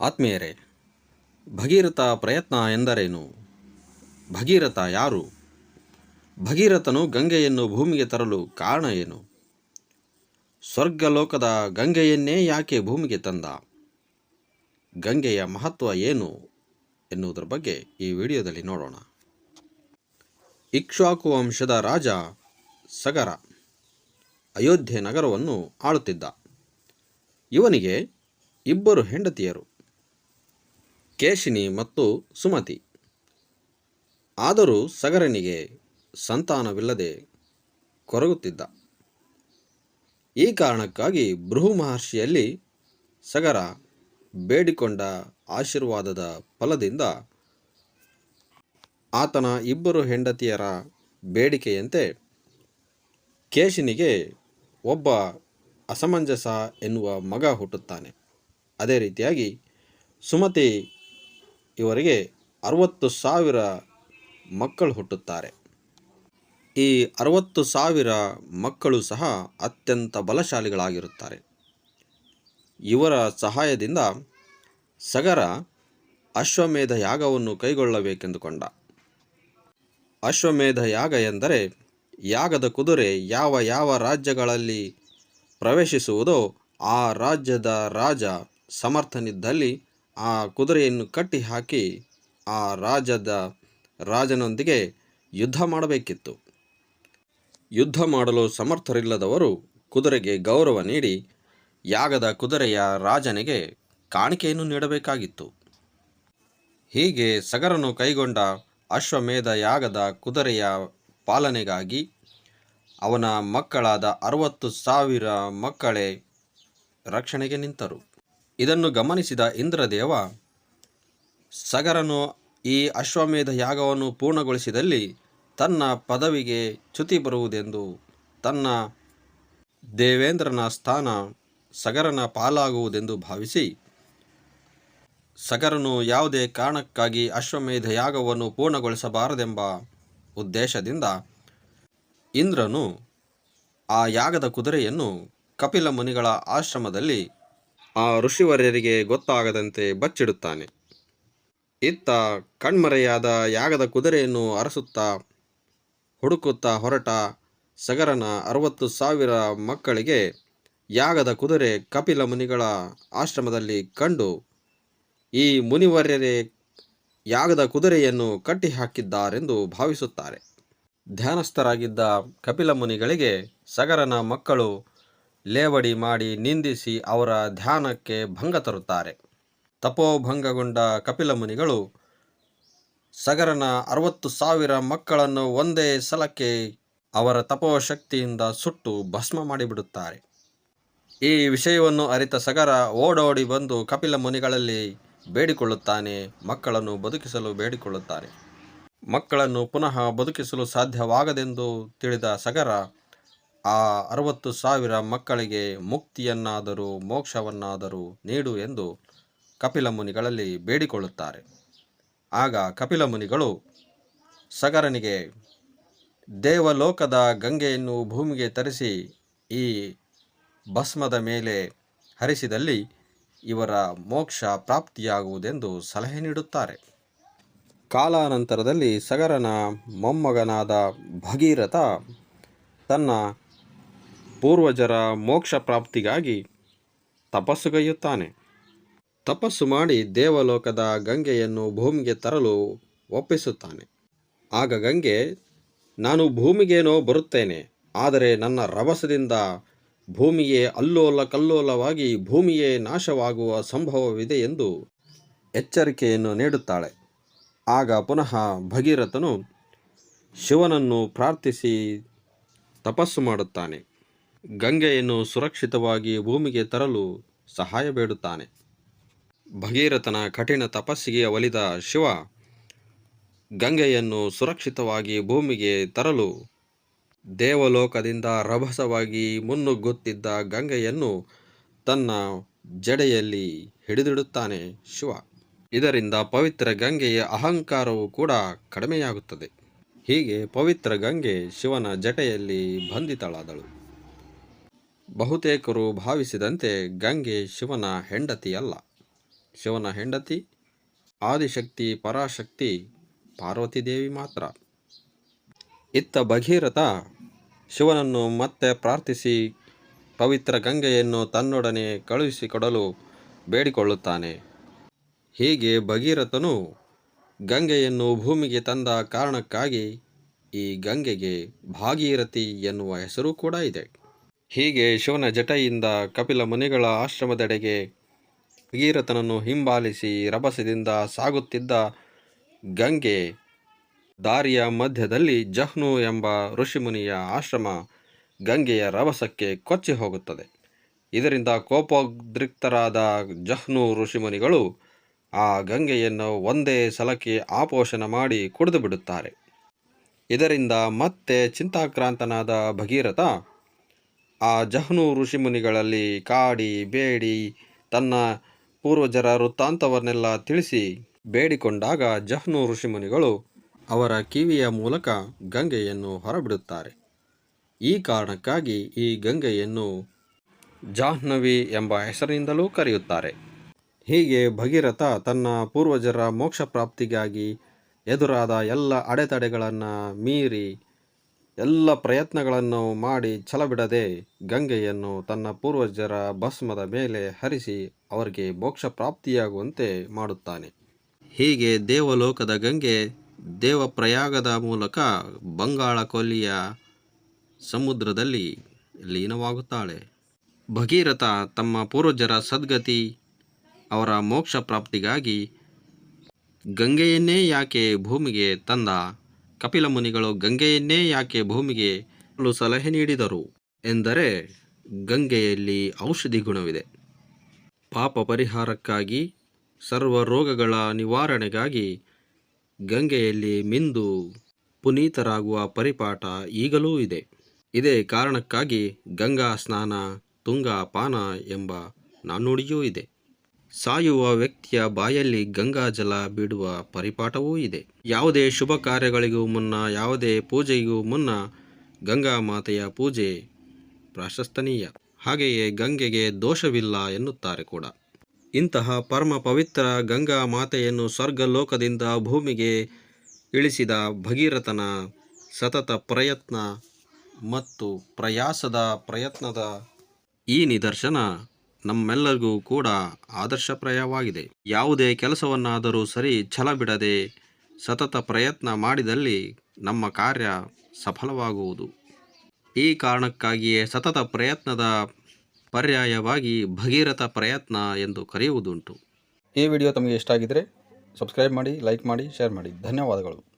ಆತ್ಮೀಯರೇ, ಭಗೀರಥ ಪ್ರಯತ್ನ ಎಂದರೇನು? ಭಗೀರಥ ಯಾರು? ಭಗೀರಥನು ಗಂಗೆಯನ್ನು ಭೂಮಿಗೆ ತರಲು ಕಾರಣ ಏನು? ಸ್ವರ್ಗಲೋಕದ ಗಂಗೆಯನ್ನೇ ಯಾಕೆ ಭೂಮಿಗೆ ತಂದ? ಗಂಗೆಯ ಮಹತ್ವ ಏನು ಎನ್ನುವುದರ ಬಗ್ಗೆ ಈ ವಿಡಿಯೋದಲ್ಲಿ ನೋಡೋಣ. ಇಕ್ಷಾಕು ವಂಶದ ರಾಜ ಸಗರ ಅಯೋಧ್ಯೆ ನಗರವನ್ನು ಆಳುತ್ತಿದ್ದ. ಇವನಿಗೆ ಇಬ್ಬರು ಹೆಂಡತಿಯರು. ಕೇಶಿನಿ ಮತ್ತು ಸುಮತಿ. ಆದರೂ ಸಗರನಿಗೆ ಸಂತಾನವಿಲ್ಲದೆ ಕೊರಗುತ್ತಿದ್ದ. ಈ ಕಾರಣಕ್ಕಾಗಿ ಬೃಹು ಮಹರ್ಷಿಯಲ್ಲಿ ಸಗರ ಬೇಡಿಕೊಂಡ ಆಶೀರ್ವಾದದ ಫಲದಿಂದ ಆತನ ಇಬ್ಬರು ಹೆಂಡತಿಯರ ಬೇಡಿಕೆಯಂತೆ ಕೇಶಿನಿಗೆ ಒಬ್ಬ ಅಸಮಂಜಸ ಎನ್ನುವ ಮಗ ಹುಟ್ಟುತ್ತಾನೆ. ಅದೇ ರೀತಿಯಾಗಿ ಸುಮತಿ ಇವರಿಗೆ ಅರವತ್ತು ಸಾವಿರ ಮಕ್ಕಳು ಹುಟ್ಟುತ್ತಾರೆ. ಈ ಅರವತ್ತು ಸಾವಿರ ಮಕ್ಕಳು ಸಹ ಅತ್ಯಂತ ಬಲಶಾಲಿಗಳಾಗಿರುತ್ತಾರೆ. ಇವರ ಸಹಾಯದಿಂದ ಸಗರ ಅಶ್ವಮೇಧ ಯಾಗವನ್ನು ಕೈಗೊಳ್ಳಬೇಕೆಂದುಕೊಂಡ. ಅಶ್ವಮೇಧ ಯಾಗ ಎಂದರೆ ಯಾಗದ ಕುದುರೆ ಯಾವ ಯಾವ ರಾಜ್ಯಗಳಲ್ಲಿ ಪ್ರವೇಶಿಸುವುದೋ ಆ ರಾಜ್ಯದ ರಾಜ ಸಮರ್ಥನಿದ್ದಲ್ಲಿ ಆ ಕುದುರೆಯನ್ನು ಕಟ್ಟಿ ಹಾಕಿ ಆ ರಾಜದ ರಾಜನೊಂದಿಗೆ ಯುದ್ಧ ಮಾಡಬೇಕಿತ್ತು. ಯುದ್ಧ ಮಾಡಲು ಸಮರ್ಥರಿಲ್ಲದವರು ಕುದುರೆಗೆ ಗೌರವ ನೀಡಿ ಯಾಗದ ಕುದುರೆಯ ರಾಜನಿಗೆ ಕಾಣಿಕೆಯನ್ನು ನೀಡಬೇಕಾಗಿತ್ತು. ಹೀಗೆ ಸಗರನು ಕೈಗೊಂಡ ಅಶ್ವಮೇಧ ಯಾಗದ ಕುದುರೆಯ ಪಾಲನೆಗಾಗಿ ಅವನ ಮಕ್ಕಳಾದ ಅರವತ್ತು ಸಾವಿರ ಮಕ್ಕಳೇ ರಕ್ಷಣೆಗೆ ನಿಂತರು. ಇದನ್ನು ಗಮನಿಸಿದ ಇಂದ್ರದೇವ, ಸಗರನು ಈ ಅಶ್ವಮೇಧ ಯಾಗವನ್ನು ಪೂರ್ಣಗೊಳಿಸಿದಲ್ಲಿ ತನ್ನ ಪದವಿಗೆ ಚ್ಯುತಿ ಬರುವುದೆಂದು, ತನ್ನ ದೇವೇಂದ್ರನ ಸ್ಥಾನ ಸಗರನ ಪಾಲಾಗುವುದೆಂದು ಭಾವಿಸಿ, ಸಗರನು ಯಾವುದೇ ಕಾರಣಕ್ಕಾಗಿ ಅಶ್ವಮೇಧ ಯಾಗವನ್ನು ಪೂರ್ಣಗೊಳಿಸಬಾರದೆಂಬ ಉದ್ದೇಶದಿಂದ ಇಂದ್ರನು ಆ ಯಾಗದ ಕುದುರೆಯನ್ನು ಕಪಿಲ ಮುನಿಗಳ ಆಶ್ರಮದಲ್ಲಿ ಆ ಋಷಿವರ್ಯರಿಗೆ ಗೊತ್ತಾಗದಂತೆ ಬಚ್ಚಿಡುತ್ತಾನೆ. ಇತ್ತ ಕಣ್ಮರೆಯಾದ ಯಾಗದ ಕುದುರೆಯನ್ನು ಅರಸುತ್ತಾ, ಹುಡುಕುತ್ತಾ ಹೊರಟ ಸಗರನ ಅರವತ್ತು ಸಾವಿರ ಮಕ್ಕಳಿಗೆ ಯಾಗದ ಕುದುರೆ ಕಪಿಲ ಮುನಿಗಳ ಆಶ್ರಮದಲ್ಲಿ ಕಂಡು ಈ ಮುನಿವರ್ಯರೇ ಯಾಗದ ಕುದುರೆಯನ್ನು ಕಟ್ಟಿಹಾಕಿದ್ದಾರೆಂದು ಭಾವಿಸುತ್ತಾರೆ. ಧ್ಯಾನಸ್ಥರಾಗಿದ್ದ ಕಪಿಲ ಮುನಿಗಳಿಗೆ ಸಗರನ ಮಕ್ಕಳು ಲೇವಡಿ ಮಾಡಿ ನಿಂದಿಸಿ ಅವರ ಧ್ಯಾನಕ್ಕೆ ಭಂಗ ತರುತ್ತಾರೆ. ತಪೋಭಂಗಗೊಂಡ ಕಪಿಲ ಮುನಿಗಳು, ಸಗರನ ಅರವತ್ತು ಸಾವಿರ ಮಕ್ಕಳನ್ನು ಒಂದೇ ಸಲಕ್ಕೆ ಅವರ ತಪೋಶಕ್ತಿಯಿಂದ ಸುಟ್ಟು ಭಸ್ಮ ಮಾಡಿಬಿಡುತ್ತಾರೆ. ಈ ವಿಷಯವನ್ನು ಅರಿತ ಸಗರ ಓಡೋಡಿ ಬಂದು ಕಪಿಲ ಮುನಿಗಳಲ್ಲಿ ಬೇಡಿಕೊಳ್ಳುತ್ತಾನೆ, ಮಕ್ಕಳನ್ನು ಬದುಕಿಸಲು ಬೇಡಿಕೊಳ್ಳುತ್ತಾನೆ ಮಕ್ಕಳನ್ನು ಪುನಃ ಬದುಕಿಸಲು ಸಾಧ್ಯವಾಗದೆಂದು ತಿಳಿದ ಸಗರ ಆ ಅರವತ್ತು ಸಾವಿರ ಮಕ್ಕಳಿಗೆ ಮುಕ್ತಿಯನ್ನಾದರೂ ಮೋಕ್ಷವನ್ನಾದರೂ ನೀಡು ಎಂದು ಕಪಿಲ ಮುನಿಗಳಲ್ಲಿ ಬೇಡಿಕೊಳ್ಳುತ್ತಾರೆ. ಆಗ ಕಪಿಲ ಮುನಿಗಳು ಸಗರನಿಗೆ ದೇವಲೋಕದ ಗಂಗೆಯನ್ನು ಭೂಮಿಗೆ ತರಿಸಿ ಈ ಭಸ್ಮದ ಮೇಲೆ ಹರಿಸಿದಲ್ಲಿ ಇವರ ಮೋಕ್ಷ ಪ್ರಾಪ್ತಿಯಾಗುವುದೆಂದು ಸಲಹೆ ನೀಡುತ್ತಾರೆ. ಕಾಲಾನಂತರದಲ್ಲಿ ಸಗರನ ಮೊಮ್ಮಗನಾದ ಭಗೀರಥ ತನ್ನ ಪೂರ್ವಜರ ಮೋಕ್ಷ ಪ್ರಾಪ್ತಿಗಾಗಿ ತಪಸ್ಸುಗೈಯುತ್ತಾನೆ ತಪಸ್ಸು ಮಾಡಿ ದೇವಲೋಕದ ಗಂಗೆಯನ್ನು ಭೂಮಿಗೆ ತರಲು ಒಪ್ಪಿಸುತ್ತಾನೆ. ಆಗ ಗಂಗೆ, ನಾನು ಭೂಮಿಗೇನೋ ಬರುತ್ತೇನೆ, ಆದರೆ ನನ್ನ ರಭಸದಿಂದ ಭೂಮಿಯೇ ಅಲ್ಲೋಲ ಕಲ್ಲೋಲವಾಗಿ ಭೂಮಿಯೇ ನಾಶವಾಗುವ ಸಂಭವವಿದೆ ಎಂದು ಎಚ್ಚರಿಕೆಯನ್ನು ನೀಡುತ್ತಾಳೆ. ಆಗ ಪುನಃ ಭಗೀರಥನು ಶಿವನನ್ನು ಪ್ರಾರ್ಥಿಸಿ ತಪಸ್ಸು ಮಾಡುತ್ತಾನೆ. ಗಂಗೆಯನ್ನು ಸುರಕ್ಷಿತವಾಗಿ ಭೂಮಿಗೆ ತರಲು ಸಹಾಯ ಬೇಡುತ್ತಾನೆ. ಭಗೀರಥನ ಕಠಿಣ ತಪಸ್ಸಿಗೆ ಒಲಿದ ಶಿವ ಗಂಗೆಯನ್ನು ಸುರಕ್ಷಿತವಾಗಿ ಭೂಮಿಗೆ ತರಲು ದೇವಲೋಕದಿಂದ ರಭಸವಾಗಿ ಮುನ್ನುಗ್ಗುತ್ತಿದ್ದ ಗಂಗೆಯನ್ನು ತನ್ನ ಜಡೆಯಲ್ಲಿ ಹಿಡಿದಿಡುತ್ತಾನೆ ಶಿವ. ಇದರಿಂದ ಪವಿತ್ರ ಗಂಗೆಯ ಅಹಂಕಾರವು ಕೂಡ ಕಡಿಮೆಯಾಗುತ್ತದೆ. ಹೀಗೆ ಪವಿತ್ರ ಗಂಗೆ ಶಿವನ ಜಟೆಯಲ್ಲಿ ಬಂಧಿತಳಾದಳು. ಬಹುತೇಕರು ಭಾವಿಸಿದಂತೆ ಗಂಗೆ ಶಿವನ ಹೆಂಡತಿಯಲ್ಲ. ಶಿವನ ಹೆಂಡತಿ, ಆದಿಶಕ್ತಿ, ಪರಾಶಕ್ತಿ ಪಾರ್ವತಿದೇವಿ ಮಾತ್ರ. ಇತ್ತ ಭಗೀರಥ ಶಿವನನ್ನು ಮತ್ತೆ ಪ್ರಾರ್ಥಿಸಿ ಪವಿತ್ರ ಗಂಗೆಯನ್ನು ತನ್ನೊಡನೆ ಕಳುಹಿಸಿಕೊಡಲು ಬೇಡಿಕೊಳ್ಳುತ್ತಾನೆ. ಹೀಗೆ ಭಗೀರಥನು ಗಂಗೆಯನ್ನು ಭೂಮಿಗೆ ತಂದ ಕಾರಣಕ್ಕಾಗಿ ಈ ಗಂಗೆಗೆ ಭಾಗೀರಥಿ ಎನ್ನುವ ಹೆಸರು ಕೂಡ ಇದೆ. ಹೀಗೆ ಶಿವನ ಜಟೆಯಿಂದ ಕಪಿಲ ಮುನಿಗಳ ಆಶ್ರಮದೆಡೆಗೆ ಭಗೀರಥನನ್ನು ಹಿಂಬಾಲಿಸಿ ರಭಸದಿಂದ ಸಾಗುತ್ತಿದ್ದ ಗಂಗೆ ದಾರಿಯ ಮಧ್ಯದಲ್ಲಿ ಜಹ್ನು ಎಂಬ ಋಷಿಮುನಿಯ ಆಶ್ರಮ ಗಂಗೆಯ ರಭಸಕ್ಕೆ ಕೊಚ್ಚಿ ಹೋಗುತ್ತದೆ. ಇದರಿಂದ ಕೋಪೋದ್ರಿಕ್ತರಾದ ಜಹ್ನು ಋಷಿಮುನಿಗಳು ಆ ಗಂಗೆಯನ್ನು ಒಂದೇ ಸಲಕ್ಕೆ ಆಪೋಷಣ ಮಾಡಿ ಕುಡಿದು ಬಿಡುತ್ತಾರೆ. ಇದರಿಂದ ಮತ್ತೆ ಚಿಂತಾಕ್ರಾಂತನಾದ ಭಗೀರಥ ಆ ಜಹ್ನು ಋಷಿಮುನಿಗಳಲ್ಲಿ ಕಾಡಿ, ಬೇಡಿ, ತನ್ನ ಪೂರ್ವಜರ ವೃತ್ತಾಂತವನ್ನೆಲ್ಲ ತಿಳಿಸಿ ಬೇಡಿಕೊಂಡಾಗ ಜಹ್ನು ಋಷಿಮುನಿಗಳು ಅವರ ಕಿವಿಯ ಮೂಲಕ ಗಂಗೆಯನ್ನು ಹೊರಬಿಡುತ್ತಾರೆ. ಈ ಕಾರಣಕ್ಕಾಗಿ ಈ ಗಂಗೆಯನ್ನು ಜಾಹ್ನವಿ ಎಂಬ ಹೆಸರಿನಿಂದಲೂ ಕರೆಯುತ್ತಾರೆ. ಹೀಗೆ ಭಗೀರಥ ತನ್ನ ಪೂರ್ವಜರ ಮೋಕ್ಷ ಪ್ರಾಪ್ತಿಗಾಗಿ ಎದುರಾದ ಎಲ್ಲ ಅಡೆತಡೆಗಳನ್ನು ಮೀರಿ ಎಲ್ಲ ಪ್ರಯತ್ನಗಳನ್ನು ಮಾಡಿ ಛಲಬಿಡದೆ ಗಂಗೆಯನ್ನು ತನ್ನ ಪೂರ್ವಜರ ಭಸ್ಮದ ಮೇಲೆ ಹರಿಸಿ ಅವರಿಗೆ ಮೋಕ್ಷ ಪ್ರಾಪ್ತಿಯಾಗುವಂತೆ ಮಾಡುತ್ತಾನೆ. ಹೀಗೆ ದೇವಲೋಕದ ಗಂಗೆ ದೇವಪ್ರಯಾಗದ ಮೂಲಕ ಬಂಗಾಳ ಕೊಲ್ಲಿಯ ಸಮುದ್ರದಲ್ಲಿ ಲೀನವಾಗುತ್ತಾಳೆ. ಭಗೀರಥ ತಮ್ಮ ಪೂರ್ವಜರ ಸದ್ಗತಿ ಅವರ ಮೋಕ್ಷ ಪ್ರಾಪ್ತಿಗಾಗಿ ಗಂಗೆಯನ್ನೇ ಯಾಕೆ ಭೂಮಿಗೆ ತಂದ? ಕಪಿಲ ಮುನಿಗಳು ಗಂಗೆಯನ್ನೇ ಯಾಕೆ ಭೂಮಿಗೆ ಸಲಹೆ ನೀಡಿದರು ಎಂದರೆ ಗಂಗೆಯಲ್ಲಿ ಔಷಧಿ ಗುಣವಿದೆ. ಪಾಪ ಪರಿಹಾರಕ್ಕಾಗಿ, ಸರ್ವ ರೋಗಗಳ ನಿವಾರಣೆಗಾಗಿ ಗಂಗೆಯಲ್ಲಿ ಮಿಂದು ಪುನೀತರಾಗುವ ಪರಿಪಾಠ ಈಗಲೂ ಇದೆ. ಇದೇ ಕಾರಣಕ್ಕಾಗಿ ಗಂಗಾ ಸ್ನಾನ, ತುಂಗಾ ಪಾನ ಎಂಬ ನಾಣ್ಣುಡಿಯೂ ಇದೆ. ಸಾಯುವ ವ್ಯಕ್ತಿಯ ಬಾಯಲ್ಲಿ ಗಂಗಾ ಜಲ ಬಿಡುವ ಪರಿಪಾಠವೂ ಇದೆ. ಯಾವುದೇ ಶುಭ ಕಾರ್ಯಗಳಿಗೂ ಮುನ್ನ, ಯಾವುದೇ ಪೂಜೆಗೂ ಮುನ್ನ ಗಂಗಾ ಮಾತೆಯ ಪೂಜೆ ಪ್ರಾಶಸ್ತನೀಯ. ಹಾಗೆಯೇ ಗಂಗೆಗೆ ದೋಷವಿಲ್ಲ ಎನ್ನುತ್ತಾರೆ ಕೂಡ. ಇಂತಹ ಪರಮ ಪವಿತ್ರ ಗಂಗಾ ಮಾತೆಯನ್ನು ಸ್ವರ್ಗಲೋಕದಿಂದ ಭೂಮಿಗೆ ಇಳಿಸಿದ ಭಗೀರಥನ ಸತತ ಪ್ರಯತ್ನ ಮತ್ತು ಪ್ರಯಾಸದ ಪ್ರಯತ್ನದ ಈ ನಿದರ್ಶನ ನಮ್ಮೆಲ್ಲರಿಗೂ ಕೂಡ ಆದರ್ಶಪ್ರಾಯವಾಗಿದೆ. ಯಾವುದೇ ಕೆಲಸವನ್ನಾದರೂ ಸರಿ ಛಲ ಬಿಡದೆ ಸತತ ಪ್ರಯತ್ನ ಮಾಡಿದಲ್ಲಿ ನಮ್ಮ ಕಾರ್ಯ ಸಫಲವಾಗುವುದು. ಈ ಕಾರಣಕ್ಕಾಗಿಯೇ ಸತತ ಪ್ರಯತ್ನದ ಪರ್ಯಾಯವಾಗಿ ಭಗೀರಥ ಪ್ರಯತ್ನ ಎಂದು ಕರೆಯುವುದುಂಟು. ಈ ವಿಡಿಯೋ ತಮಗೆ ಇಷ್ಟ ಆಗಿದ್ದರೆ ಸಬ್ಸ್ಕ್ರೈಬ್ ಮಾಡಿ, ಲೈಕ್ ಮಾಡಿ, ಶೇರ್ ಮಾಡಿ. ಧನ್ಯವಾದಗಳು.